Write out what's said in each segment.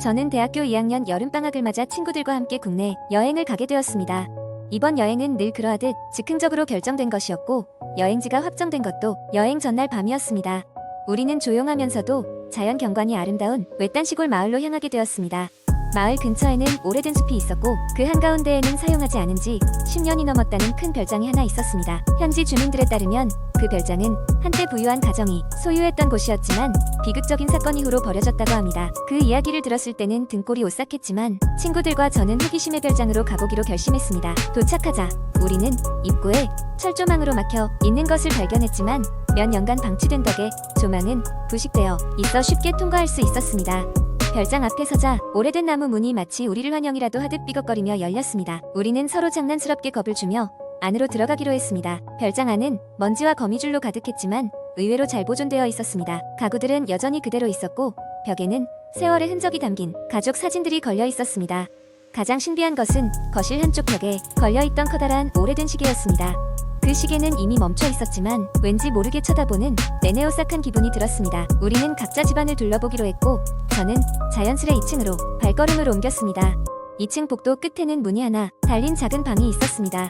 저는 대학교 2학년 여름방학을 맞아 친구들과 함께 국내 여행을 가게 되었습니다. 이번 여행은 늘 그러하듯 즉흥적으로 결정된 것이었고 여행지가 확정된 것도 여행 전날 밤이었습니다. 우리는 조용하면서도 자연 경관이 아름다운 외딴 시골 마을로 향하게 되었습니다. 마을 근처에는 오래된 숲이 있었고 그 한가운데에는 사용하지 않은 지 10년이 넘었다는 큰 별장이 하나 있었습니다. 현지 주민들에 따르면 그 별장은 한때 부유한 가정이 소유했던 곳이었지만 비극적인 사건 이후로 버려졌다고 합니다. 그 이야기를 들었을 때는 등골이 오싹했지만 친구들과 저는 호기심의 별장으로 가보기로 결심했습니다. 도착하자 우리는 입구에 철조망으로 막혀 있는 것을 발견했지만 몇 년간 방치된 덕에 조망은 부식되어 있어 쉽게 통과할 수 있었습니다. 별장 앞에 서자 오래된 나무 문이 마치 우리를 환영이라도 하듯 삐걱거리며 열렸습니다. 우리는 서로 장난스럽게 겁을 주며 안으로 들어가기로 했습니다. 별장 안은 먼지와 거미줄로 가득했지만 의외로 잘 보존되어 있었습니다. 가구들은 여전히 그대로 있었고 벽에는 세월의 흔적이 담긴 가족 사진들이 걸려 있었습니다. 가장 신비한 것은 거실 한쪽 벽에 걸려 있던 커다란 오래된 시계였습니다. 그 시계는 이미 멈춰 있었지만 왠지 모르게 쳐다보는 내내 오싹한 기분이 들었습니다. 우리는 각자 집안을 둘러보기로 했고 저는 자연스레 2층으로 발걸음을 옮겼습니다. 2층 복도 끝에는 문이 하나 달린 작은 방이 있었습니다.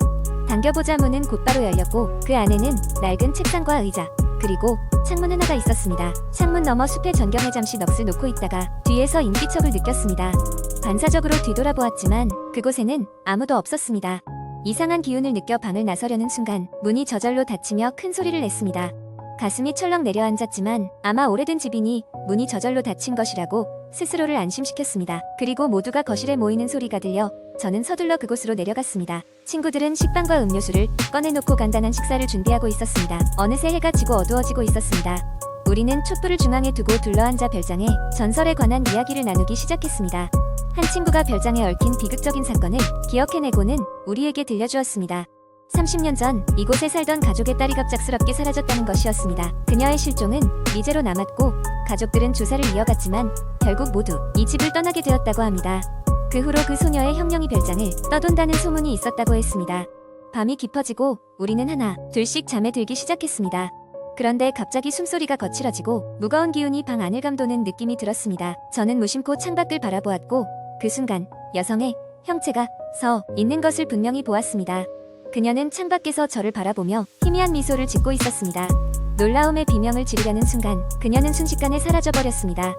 당겨보자 문은 곧바로 열렸고 그 안에는 낡은 책상과 의자 그리고 창문 하나가 있었습니다. 창문 너머 숲의 전경에 잠시 넋을 놓고 있다가 뒤에서 인기척을 느꼈습니다. 반사적으로 뒤돌아보았지만 그곳에는 아무도 없었습니다. 이상한 기운을 느껴 방을 나서려는 순간 문이 저절로 닫히며 큰 소리를 냈습니다. 가슴이 철렁 내려앉았지만 아마 오래된 집이니 문이 저절로 닫힌 것이라고 스스로를 안심시켰습니다. 그리고 모두가 거실에 모이는 소리가 들려 저는 서둘러 그곳으로 내려갔습니다. 친구들은 식빵과 음료수를 꺼내놓고 간단한 식사를 준비하고 있었습니다. 어느새 해가 지고 어두워지고 있었습니다. 우리는 촛불을 중앙에 두고 둘러앉아 별장에 전설에 관한 이야기를 나누기 시작했습니다. 한 친구가 별장에 얽힌 비극적인 사건을 기억해내고는 우리에게 들려주었습니다. 30년 전 이곳에 살던 가족의 딸이 갑작스럽게 사라졌다는 것이었습니다. 그녀의 실종은 미제로 남았고 가족들은 조사를 이어갔지만 결국 모두 이 집을 떠나게 되었다고 합니다. 그 후로 그 소녀의 형령이 별장을 떠돈다는 소문이 있었다고 했습니다. 밤이 깊어지고 우리는 하나 둘씩 잠에 들기 시작했습니다. 그런데 갑자기 숨소리가 거칠어지고 무거운 기운이 방 안을 감도는 느낌이 들었습니다. 저는 무심코 창밖을 바라보았고 그 순간 여성의 형체가 서 있는 것을 분명히 보았습니다. 그녀는 창밖에서 저를 바라보며 희미한 미소를 짓고 있었습니다. 놀라움의 비명을 지르려는 순간 그녀는 순식간에 사라져버렸습니다.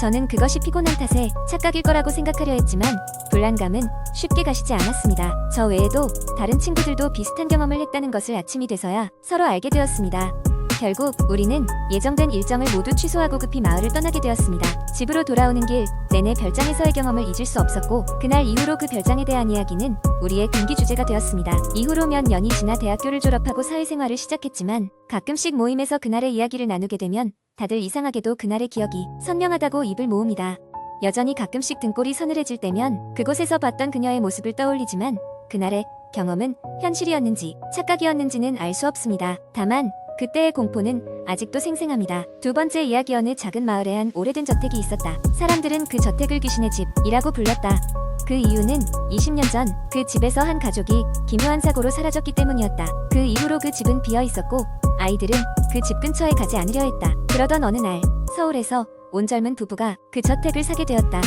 저는 그것이 피곤한 탓에 착각일 거라고 생각하려 했지만 불안감은 쉽게 가시지 않았습니다. 저 외에도 다른 친구들도 비슷한 경험을 했다는 것을 아침이 돼서야 서로 알게 되었습니다. 결국 우리는 예정된 일정을 모두 취소하고 급히 마을을 떠나게 되었습니다. 집으로 돌아오는 길 내내 별장에서의 경험을 잊을 수 없었고 그날 이후로 그 별장에 대한 이야기는 우리의 금기 주제가 되었습니다. 이후로 몇 년이 지나 대학교를 졸업하고 사회생활을 시작했지만 가끔씩 모임에서 그날의 이야기를 나누게 되면 다들 이상하게도 그날의 기억이 선명하다고 입을 모읍니다. 여전히 가끔씩 등골이 서늘해질 때면 그곳에서 봤던 그녀의 모습을 떠올리지만 그날의 경험은 현실이었는지 착각이었는지는 알 수 없습니다. 다만 그때의 공포는 아직도 생생합니다. 두 번째 이야기 어느 작은 마을에 한 오래된 저택이 있었다. 사람들은 그 저택을 귀신의 집이라고 불렀다. 그 이유는 20년 전 그 집에서 한 가족이 기묘한 사고로 사라졌기 때문이었다. 그 이후로 그 집은 비어 있었고 아이들은 그 집 근처에 가지 않으려 했다. 그러던 어느 날 서울에서 온 젊은 부부가 그 저택을 사게 되었다.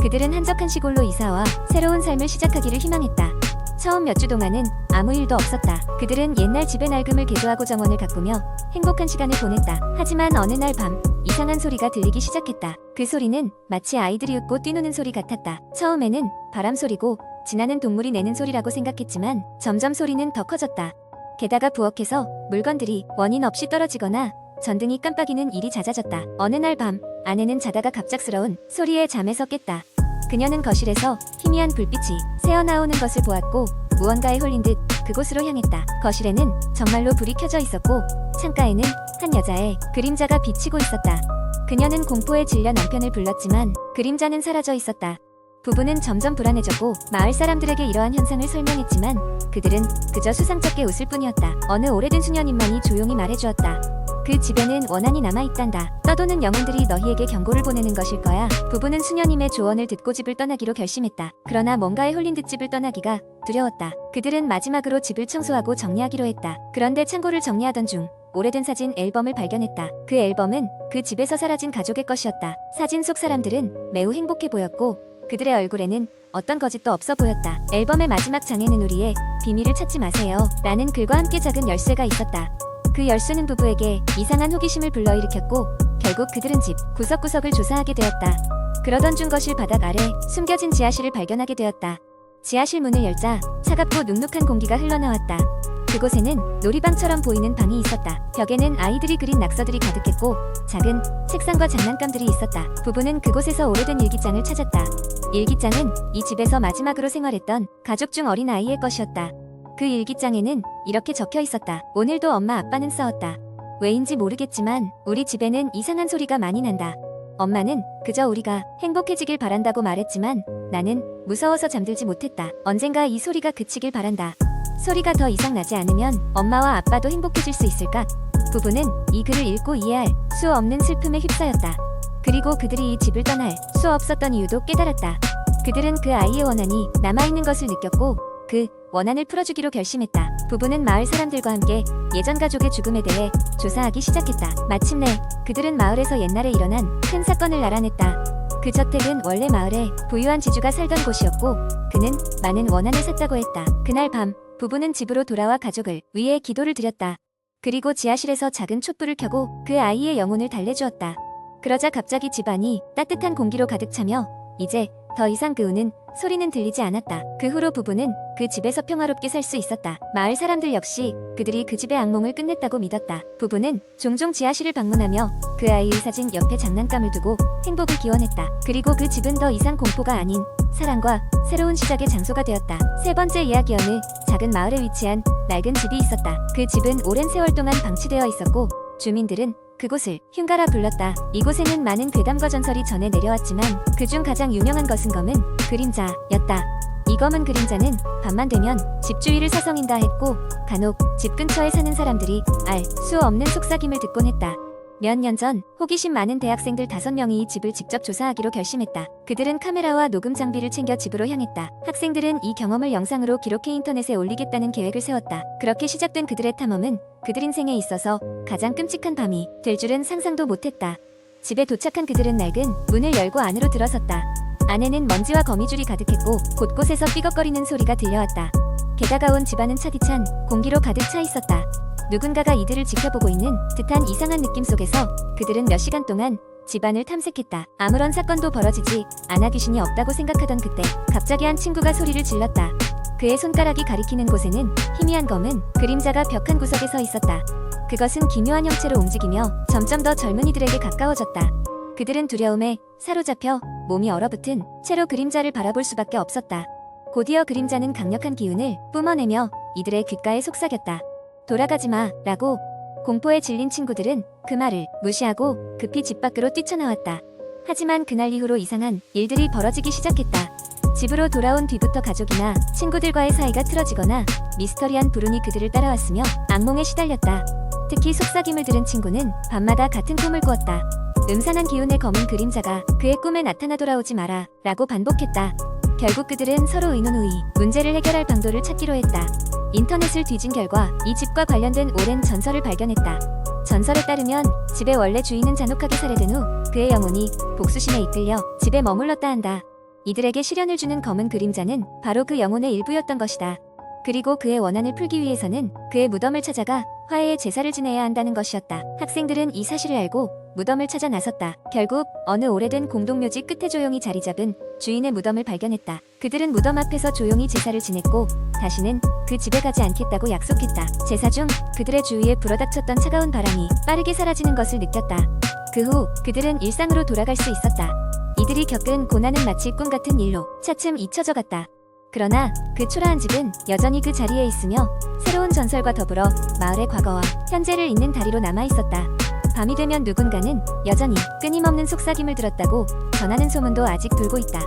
그들은 한적한 시골로 이사와 새로운 삶을 시작하기를 희망했다. 처음 몇 주 동안은 아무 일도 없었다. 그들은 옛날 집의 낡음을 개조하고 정원을 가꾸며 행복한 시간을 보냈다. 하지만 어느 날 밤 이상한 소리가 들리기 시작했다. 그 소리는 마치 아이들이 웃고 뛰노는 소리 같았다. 처음에는 바람 소리고 지나는 동물이 내는 소리라고 생각했지만 점점 소리는 더 커졌다. 게다가 부엌에서 물건들이 원인 없이 떨어지거나 전등이 깜빡이는 일이 잦아졌다. 어느 날 밤 아내는 자다가 갑작스러운 소리에 잠에서 깼다. 그녀는 거실에서 희미한 불빛이 새어나오는 것을 보았고 무언가에 홀린 듯 그곳으로 향했다. 거실에는 정말로 불이 켜져 있었고 창가에는 한 여자의 그림자가 비치고 있었다. 그녀는 공포에 질려 남편을 불렀지만 그림자는 사라져 있었다. 부부는 점점 불안해졌고 마을 사람들에게 이러한 현상을 설명했지만 그들은 그저 수상쩍게 웃을 뿐이었다. 어느 오래된 수녀님만이 조용히 말해주었다. 그 집에는 원한이 남아있단다. 떠도는 영혼들이 너희에게 경고를 보내는 것일 거야. 부부는 수녀님의 조언을 듣고 집을 떠나기로 결심했다. 그러나 뭔가에 홀린 듯 집을 떠나기가 두려웠다. 그들은 마지막으로 집을 청소하고 정리하기로 했다. 그런데 창고를 정리하던 중 오래된 사진 앨범을 발견했다. 그 앨범은 그 집에서 사라진 가족의 것이었다. 사진 속 사람들은 매우 행복해 보였고 그들의 얼굴에는 어떤 거짓도 없어 보였다. 앨범의 마지막 장에는 우리의 비밀을 찾지 마세요. 라는 글과 함께 작은 열쇠가 있었다. 그 열쇠는 부부에게 이상한 호기심을 불러일으켰고 결국 그들은 집 구석구석을 조사하게 되었다. 그러던 중 거실 바닥 아래 숨겨진 지하실을 발견하게 되었다. 지하실 문을 열자 차갑고 눅눅한 공기가 흘러나왔다. 그곳에는 놀이방처럼 보이는 방이 있었다. 벽에는 아이들이 그린 낙서들이 가득했고 작은 책상과 장난감들이 있었다. 부부는 그곳에서 오래된 일기장을 찾았다. 일기장은 이 집에서 마지막으로 생활했던 가족 중 어린 아이의 것이었다. 그 일기장에는 이렇게 적혀 있었다. 오늘도 엄마 아빠는 싸웠다. 왜인지 모르겠지만 우리 집에는 이상한 소리가 많이 난다. 엄마는 그저 우리가 행복해지길 바란다고 말했지만 나는 무서워서 잠들지 못했다. 언젠가 이 소리가 그치길 바란다. 소리가 더 이상 나지 않으면 엄마와 아빠도 행복해질 수 있을까? 부부는 이 글을 읽고 이해할 수 없는 슬픔에 휩싸였다. 그리고 그들이 이 집을 떠날 수 없었던 이유도 깨달았다. 그들은 그 아이의 원한이 남아있는 것을 느꼈고 그 원한을 풀어주기로 결심했다. 부부는 마을 사람들과 함께 예전 가족의 죽음에 대해 조사하기 시작했다. 마침내 그들은 마을에서 옛날에 일어난 큰 사건을 알아냈다. 그 저택은 원래 마을에 부유한 지주가 살던 곳이었고 그는 많은 원한을 샀다고 했다. 그날 밤 부부는 집으로 돌아와 가족을 위해 기도를 드렸다. 그리고 지하실에서 작은 촛불을 켜고 그 아이의 영혼을 달래주었다. 그러자 갑자기 집안이 따뜻한 공기로 가득 차며 이제 더 이상 그 우는 소리는 들리지 않았다. 그 후로 부부는 그 집에서 평화롭게 살 수 있었다. 마을 사람들 역시 그들이 그 집의 악몽을 끝냈다고 믿었다. 부부는 종종 지하실을 방문하며 그 아이의 사진 옆에 장난감을 두고 행복을 기원했다. 그리고 그 집은 더 이상 공포가 아닌 사랑과 새로운 시작의 장소가 되었다. 세 번째 이야기 어느 작은 마을에 위치한 낡은 집이 있었다. 그 집은 오랜 세월 동안 방치되어 있었고 주민들은 그곳을 흉가라 불렀다. 이곳에는 많은 괴담과 전설이 전해 내려왔지만 그중 가장 유명한 것은 검은 그림자였다. 이 검은 그림자는 밤만 되면 집 주위를 서성인다 했고 간혹 집 근처에 사는 사람들이 알 수 없는 속삭임을 듣곤 했다. 몇 년 전 호기심 많은 대학생들 다섯 명이 이 집을 직접 조사하기로 결심했다. 그들은 카메라와 녹음 장비를 챙겨 집으로 향했다. 학생들은 이 경험을 영상으로 기록해 인터넷에 올리겠다는 계획을 세웠다. 그렇게 시작된 그들의 탐험은 그들 인생에 있어서 가장 끔찍한 밤이 될 줄은 상상도 못했다. 집에 도착한 그들은 낡은 문을 열고 안으로 들어섰다. 안에는 먼지와 거미줄이 가득했고 곳곳에서 삐걱거리는 소리가 들려왔다. 게다가 온 집안은 차디찬 공기로 가득 차 있었다. 누군가가 이들을 지켜보고 있는 듯한 이상한 느낌 속에서 그들은 몇 시간 동안 집안을 탐색했다. 아무런 사건도 벌어지지 않아 귀신이 없다고 생각하던 그때 갑자기 한 친구가 소리를 질렀다. 그의 손가락이 가리키는 곳에는 희미한 검은 그림자가 벽 한 구석에 서 있었다. 그것은 기묘한 형체로 움직이며 점점 더 젊은이들에게 가까워졌다. 그들은 두려움에 사로잡혀 몸이 얼어붙은 채로 그림자를 바라볼 수밖에 없었다. 곧이어 그림자는 강력한 기운을 뿜어내며 이들의 귓가에 속삭였다. 돌아가지 마, 라고 공포에 질린 친구들은 그 말을 무시하고 급히 집 밖으로 뛰쳐나왔다. 하지만 그날 이후로 이상한 일들이 벌어지기 시작했다. 집으로 돌아온 뒤부터 가족이나 친구들과의 사이가 틀어지거나 미스터리한 불운이 그들을 따라왔으며 악몽에 시달렸다. 특히 속삭임을 들은 친구는 밤마다 같은 꿈을 꾸었다. 음산한 기운의 검은 그림자가 그의 꿈에 나타나 돌아오지 마라 라고 반복했다. 결국 그들은 서로 의논 후이 문제를 해결할 방도를 찾기로 했다. 인터넷을 뒤진 결과 이 집과 관련된 오랜 전설을 발견했다. 전설에 따르면 집의 원래 주인은 잔혹하게 살해된 후 그의 영혼이 복수심에 이끌려 집에 머물렀다 한다. 이들에게 시련을 주는 검은 그림자는 바로 그 영혼의 일부였던 것이다. 그리고 그의 원한을 풀기 위해서는 그의 무덤을 찾아가 화해의 제사를 지내야 한다는 것이었다. 학생들은 이 사실을 알고 무덤을 찾아 나섰다. 결국 어느 오래된 공동묘지 끝에 조용히 자리 잡은 주인의 무덤을 발견했다. 그들은 무덤 앞에서 조용히 제사를 지냈고 다시는 그 집에 가지 않겠다고 약속했다. 제사 중 그들의 주위에 불어닥쳤던 차가운 바람이 빠르게 사라지는 것을 느꼈다. 그 후 그들은 일상으로 돌아갈 수 있었다. 이들이 겪은 고난은 마치 꿈 같은 일로 차츰 잊혀져 갔다. 그러나 그 초라한 집은 여전히 그 자리에 있으며 새로운 전설과 더불어 마을의 과거와 현재를 잇는 다리로 남아 있었다. 밤이 되면 누군가는 여전히 끊임없는 속삭임을 들었다고 전하는 소문도 아직 돌고 있다.